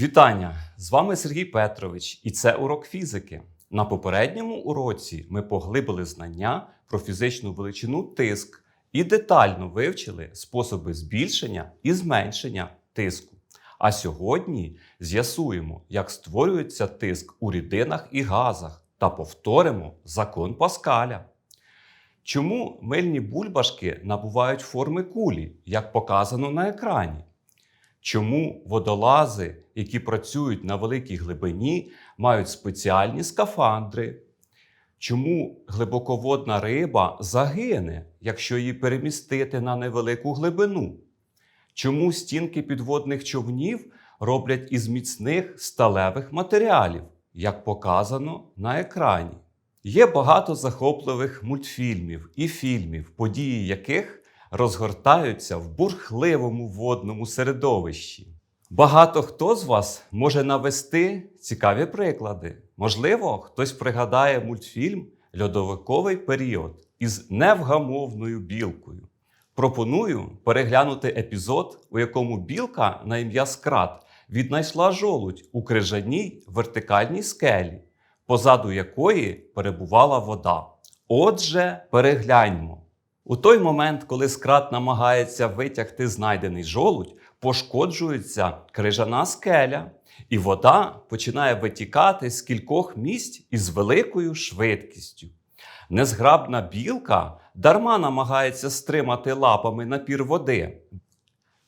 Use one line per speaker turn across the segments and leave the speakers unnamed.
Вітання! З вами Сергій Петрович, і це урок фізики. На попередньому уроці ми поглибили знання про фізичну величину тиск і детально вивчили способи збільшення і зменшення тиску. А сьогодні з'ясуємо, як створюється тиск у рідинах і газах та повторимо закон Паскаля. Чому мильні бульбашки набувають форми кулі, як показано на екрані? Чому водолази, які працюють на великій глибині, мають спеціальні скафандри? Чому глибоководна риба загине, якщо її перемістити на невелику глибину? Чому стінки підводних човнів роблять із міцних сталевих матеріалів, як показано на екрані? Є багато захопливих мультфільмів і фільмів, події яких розгортаються в бурхливому водному середовищі. Багато хто з вас може навести цікаві приклади. Можливо, хтось пригадає мультфільм Льодовиковий період із невгамовною білкою. Пропоную переглянути епізод, у якому білка на ім'я Скрат віднайшла жолудь у крижаній вертикальній скелі, позаду якої перебувала вода. Отже, перегляньмо. У той момент, коли скрат намагається витягти знайдений жолудь, пошкоджується крижана скеля, і вода починає витікати з кількох місць із великою швидкістю. Незграбна білка дарма намагається стримати лапами напір води.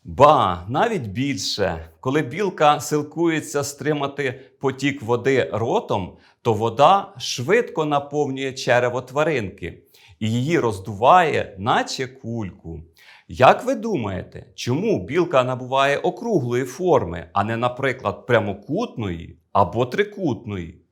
Ба, навіть більше, коли білка силкується стримати потік води ротом, то вода швидко наповнює черево тваринки і її роздуває, наче кульку. Як ви думаєте, чому білка набуває округлої форми, а не, наприклад, прямокутної або трикутної?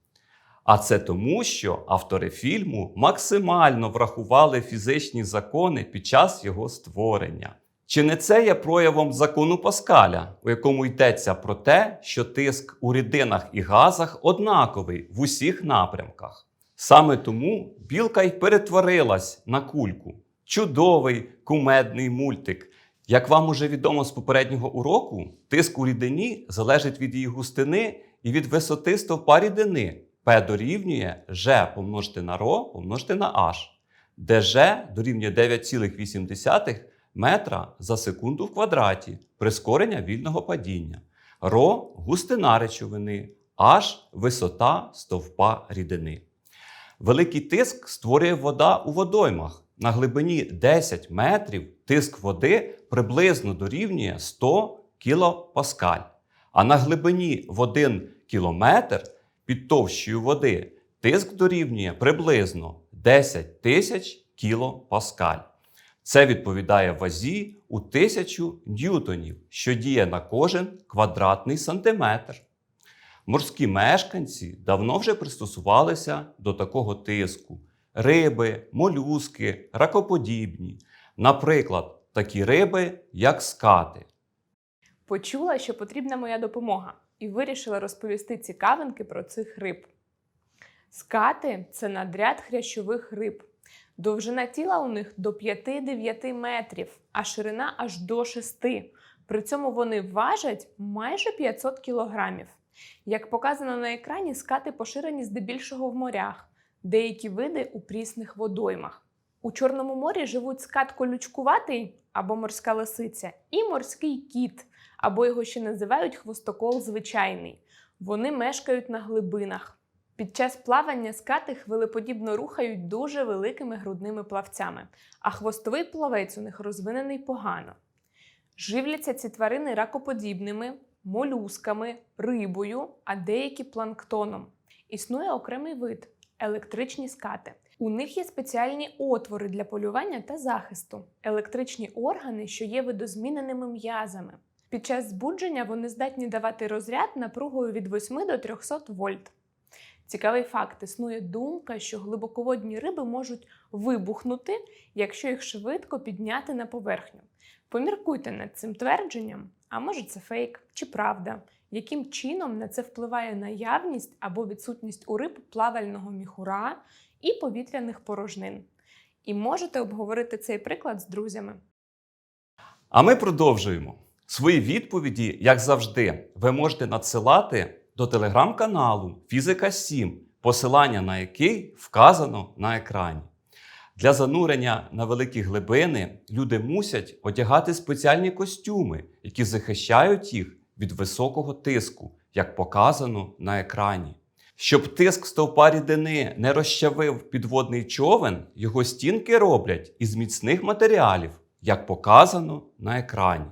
А це тому, що автори фільму максимально врахували фізичні закони під час його створення. Чи не це є проявом закону Паскаля, у якому йдеться про те, що тиск у рідинах і газах однаковий в усіх напрямках? Саме тому білка й перетворилась на кульку. Чудовий кумедний мультик. Як вам уже відомо з попереднього уроку, тиск у рідині залежить від її густини і від висоти стовпа рідини. P дорівнює G помножити на ρ помножити на H, де G дорівнює 9,8 метра за секунду в квадраті прискорення вільного падіння. ρ – густина речовини, H – висота стовпа рідини. Великий тиск створює вода у водоймах. На глибині 10 метрів тиск води приблизно дорівнює 100 кілопаскаль. А на глибині в 1 кілометр під товщою води тиск дорівнює приблизно 10 тисяч кілопаскаль. Це відповідає вазі у тисячу ньютонів, що діє на кожен квадратний сантиметр. Морські мешканці давно вже пристосувалися до такого тиску: риби, молюски, ракоподібні. Наприклад, такі риби, як скати.
Почула, що потрібна моя допомога, і вирішила розповісти цікавинки про цих риб. Скати це надряд хрящових риб. Довжина тіла у них до 5-9 метрів, а ширина аж до 6. При цьому вони важать майже 500 кілограмів. Як показано на екрані, скати поширені здебільшого в морях, деякі види у прісних водоймах. У Чорному морі живуть скат колючкуватий або морська лисиця, і морський кіт, або його ще називають хвостокол звичайний. Вони мешкають на глибинах. Під час плавання скати хвилеподібно рухають дуже великими грудними плавцями, а хвостовий плавець у них розвинений погано. Живляться ці тварини ракоподібними, молюсками, рибою, а деякі планктоном. Існує окремий вид електричні скати. У них є спеціальні отвори для полювання та захисту, електричні органи, що є видозміненими м'язами. Під час збудження вони здатні давати розряд напругою від 8 до 300 вольт. Цікавий факт: існує думка, що глибоководні риби можуть вибухнути, якщо їх швидко підняти на поверхню. Поміркуйте над цим твердженням, а може це фейк чи правда, яким чином на це впливає наявність або відсутність у риб плавального міхура і повітряних порожнин. І можете обговорити цей приклад з друзями.
А ми продовжуємо. Свої відповіді, як завжди, ви можете надсилати до телеграм-каналу Фізика 7, посилання на який вказано на екрані. Для занурення на великі глибини люди мусять одягати спеціальні костюми, які захищають їх від високого тиску, як показано на екрані. Щоб тиск стовпа рідини не розчавив підводний човен, його стінки роблять із міцних матеріалів, як показано на екрані.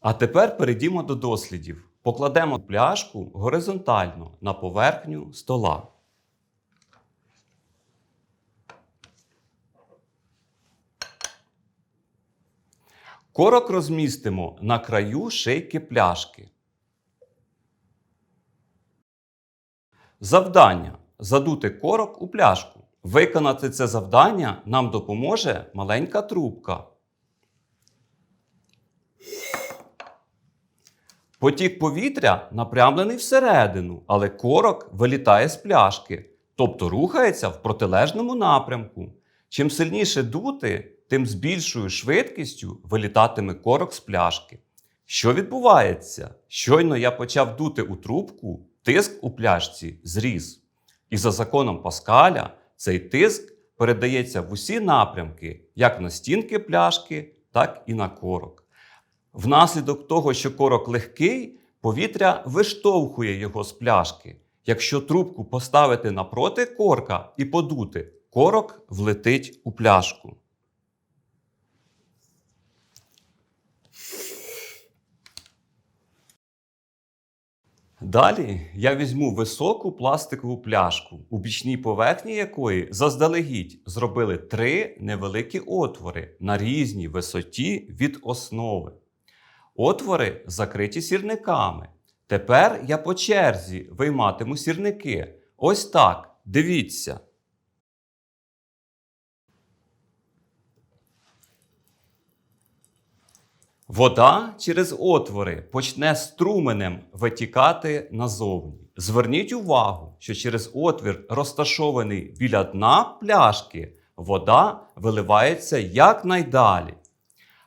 А тепер перейдімо до дослідів. Покладемо пляшку горизонтально на поверхню стола. Корок розмістимо на краю шийки пляшки. Завдання задути корок у пляшку. Виконати це завдання нам допоможе маленька трубка. Потік повітря напрямлений всередину, але корок вилітає з пляшки, тобто рухається в протилежному напрямку. Чим сильніше дути, тим з більшою швидкістю вилітатиме корок з пляшки. Що відбувається? Щойно я почав дути у трубку, тиск у пляшці зріс. І за законом Паскаля цей тиск передається в усі напрямки, як на стінки пляшки, так і на корок. Внаслідок того, що корок легкий, повітря виштовхує його з пляшки. Якщо трубку поставити напроти корка і подути, корок влетить у пляшку. Далі я візьму високу пластикову пляшку, у бічній поверхні якої заздалегідь зробили три невеликі отвори на різній висоті від основи. Отвори закриті сірниками. Тепер я по черзі вийматиму сірники. Ось так. Дивіться. Вода через отвори почне струменем витікати назовні. Зверніть увагу, що через отвір, розташований біля дна пляшки, вода виливається якнайдалі.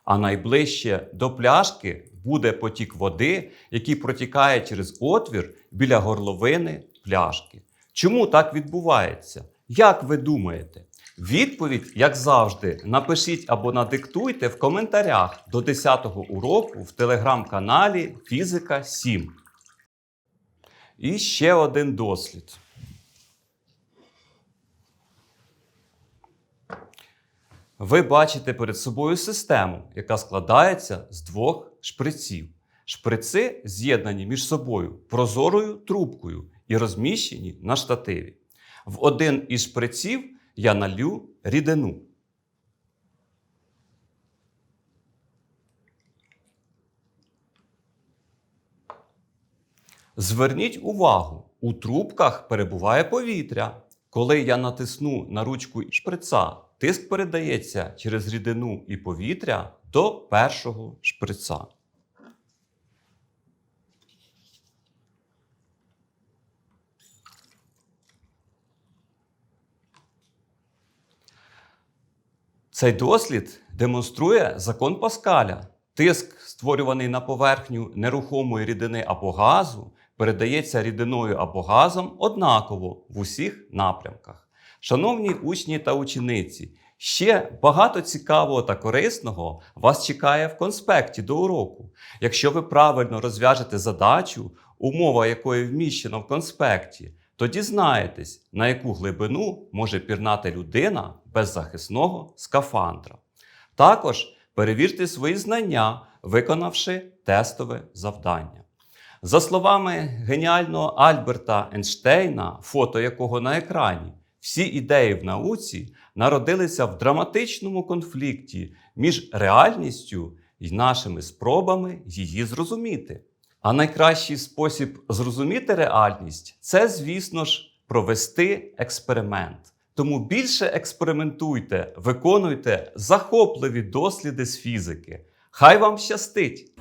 А найближче до пляшки буде потік води, який протікає через отвір біля горловини пляшки. Чому так відбувається? Як ви думаєте? Відповідь, як завжди, напишіть або надиктуйте в коментарях до 10-го уроку в телеграм-каналі Фізика 7. І ще один дослід. Ви бачите перед собою систему, яка складається з двох шприців. Шприци з'єднані між собою прозорою трубкою і розміщені на штативі. В один із шприців я налью рідину. Зверніть увагу, у трубках перебуває повітря. Коли я натисну на ручку шприца, тиск передається через рідину і повітря до першого шприца. Цей дослід демонструє закон Паскаля. Тиск, створюваний на поверхню нерухомої рідини або газу, передається рідиною або газом однаково в усіх напрямках. Шановні учні та учениці, ще багато цікавого та корисного вас чекає в конспекті до уроку. Якщо ви правильно розв'яжете задачу, умова якої вміщена в конспекті, то дізнаєтесь, на яку глибину може пірнати людина без захисного скафандра. Також перевірте свої знання, виконавши тестове завдання. За словами геніального Альберта Ейнштейна, фото якого на екрані, всі ідеї в науці народилися в драматичному конфлікті між реальністю і нашими спробами її зрозуміти. А найкращий спосіб зрозуміти реальність це, звісно ж, провести експеримент. Тому більше експериментуйте, виконуйте захопливі досліди з фізики. Хай вам щастить!